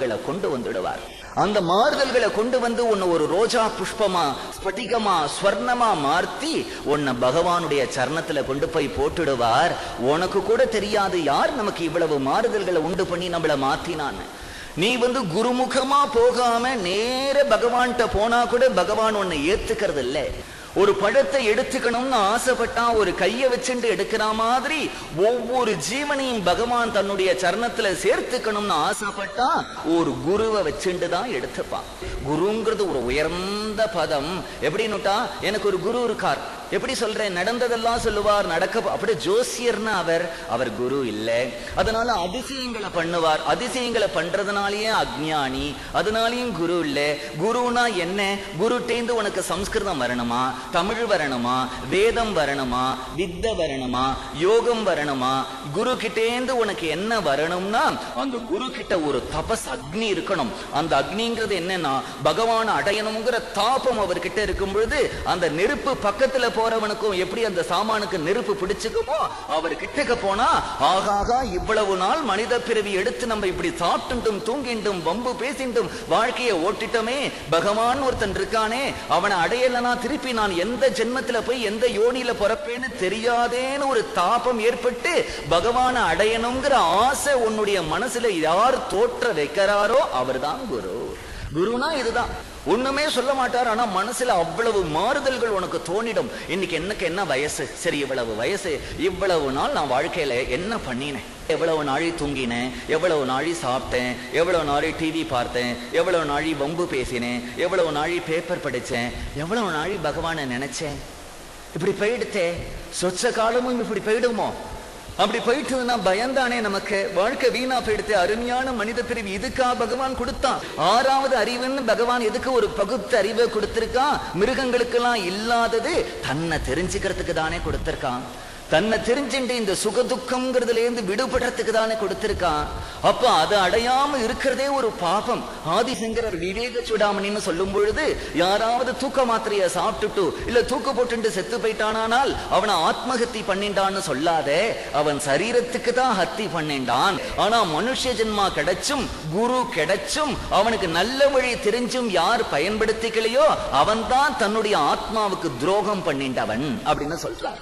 மாறுதல்களை கொண்டு வந்துடுவார். அந்த மாறுதல்களை கொண்டு வந்து உன்னை ஒரு ரோஜா புஷ்பமா ஸ்பட்டிகமா ஸ்வர்ணமா மாற்றி உன்னை பகவானுடைய சரணத்துல கொண்டு போய் போட்டுடுவார். உனக்கு கூட தெரியாது யார் நமக்கு இவ்வளவு மாறுதல்களை உண்டு பண்ணி நம்மள மாத்தினான்னு. நீ வந்து குருமுகமா போகாம நேர பகவான்கிட்ட போனா கூட பகவான் உன்னை ஏத்துக்கிறது இல்லை ஒரு படத்தை எடுத்துக்கணும்னு ஆசைப்பட்டா ஒரு கைய வச்சுட்டு எடுக்கிற மாதிரி ஒவ்வொரு ஜீவனையும் பகவான் தன்னுடைய சரணத்துல சேர்த்துக்கணும்னு ஆசைப்பட்டா ஒரு குருவை வச்சுட்டு தான் எடுத்துப்பான். குருங்கிறது ஒரு உயர்ந்த பதம். எப்படின்னுட்டா எனக்கு ஒரு குரு இருக்கார். எப்படி சொல்றேன் நடந்ததெல்லாம் சொல்லுவார் நடக்க அப்படி ஜோசியர்னா அவர் அவர் குரு இல்லை. அதனால அதிசயங்களை பண்ணுவார். அதிசயங்களை பண்றதுனாலயே அஜ்ஞானி அதனாலயும் குரு இல்லை. குருனா என்ன? குருட்டேந்து உனக்கு சம்ஸ்கிருதம் வரணுமா? தமிழ் வரணுமா? வேதம் வரணுமா? வித்த வரணுமா? யோகம் வரணுமா? குரு கிட்டேந்து உனக்கு என்ன வரணும்னா அந்த குரு கிட்ட ஒரு தபஸ் அக்னி இருக்கணும். அந்த அக்னிங்கிறது என்னன்னா பகவான் அடையணுங்கிற தாபம் அவர்கிட்ட இருக்கும் பொழுது அந்த நெருப்பு பக்கத்துல போறவனுக்கும் எப்படி அந்த சாமானுக்கு நெருப்பு பிடிச்சுக்குமோ அவர் கிட்டக்க போனா ஆகாகா இவ்வளவு நாள் மனித பிறவி எடுத்து நம்ம இப்படி சாப்பிட்டுட்டும் தூங்கிண்டும் வம்பு பேசிண்டும் வாழ்க்கையை ஓட்டிட்டோமே பகவான் ஒருத்தன் இருக்கானே அவனை அடையலனா திருப்பி நான் எந்த ஜென்மத்துல போய் எந்த யோனியில பிறப்பேன்னு தெரியாதேன்னு ஒரு தாபம் ஏற்பட்டு பகவானை அடையணுங்கிற ஆசை உன்னுடைய மனசுல யார் தோற்ற வைக்கிறாரோ அவர்தான் குரு. குருனா இதுதான். ஒண்ணுமே சொல்ல மாட்டார் ஆனா மனசுல அவ்வளவு மாறுதல்கள் உனக்கு தோணிடும். இன்னைக்கு எனக்கு என்ன வயசு? சரி இவ்வளவு வயசு இவ்வளவு நாள் நான் வாழ்க்கையில என்ன பண்ணினேன்? எவ்வளவு நாழி தூங்கினேன் எவ்வளவு நாழி சாப்பிட்டேன் எவ்வளவு நாளி டிவி பார்த்தேன் எவ்வளவு நாழி வம்பு பேசினேன் எவ்வளவு நாழி பேப்பர் படிச்சேன் எவ்வளவு நாழி பகவானை நினைச்சேன் இப்படி போயிடுத்தே சொச்ச காலமும் இப்படி போயிடுமோ? அப்படி போயிட்டுனா பயந்தானே நமக்கு. வாழ்க்கை வீணா போயிடுத்து. அருமையான மனித பிரிவு இதுக்கா பகவான் கொடுத்தான். ஆறாவது அறிவுன்னு பகவான் எதுக்கு ஒரு பகுத்து அறிவை கொடுத்திருக்கான்? மிருகங்களுக்கெல்லாம் இல்லாதது தன்னை தெரிஞ்சுக்கிறதுக்கு தானே கொடுத்திருக்கான். தன்னை தெரிஞ்சுட்டு இந்த சுகதுக்கம்ங்கிறதுல இருந்து விடுபடுறதுக்கு தானே கொடுத்திருக்கான். அப்ப அதை அடையாம இருக்கிறதே ஒரு பாபம். ஆதிசங்கரர் விவேக சுடாமணின்னு சொல்லும் பொழுது யாராவது தூக்க மாத்திரைய சாப்பிட்டுட்டு இல்ல தூக்க போட்டுட்டு செத்து போயிட்டானால் அவனை ஆத்மஹத்தி பண்ணிண்டான்னு சொல்லாதே. அவன் சரீரத்துக்கு தான் ஹத்தி பண்ணிண்டான். ஆனா மனுஷ ஜென்மா கிடைச்சும் குரு கிடைச்சும் அவனுக்கு நல்ல வழி தெரிஞ்சும் யார் பயன்படுத்திக்கலையோ அவன் தான் தன்னுடைய ஆத்மாவுக்கு துரோகம் பண்ணிண்டவன் அப்படின்னு சொல்றான்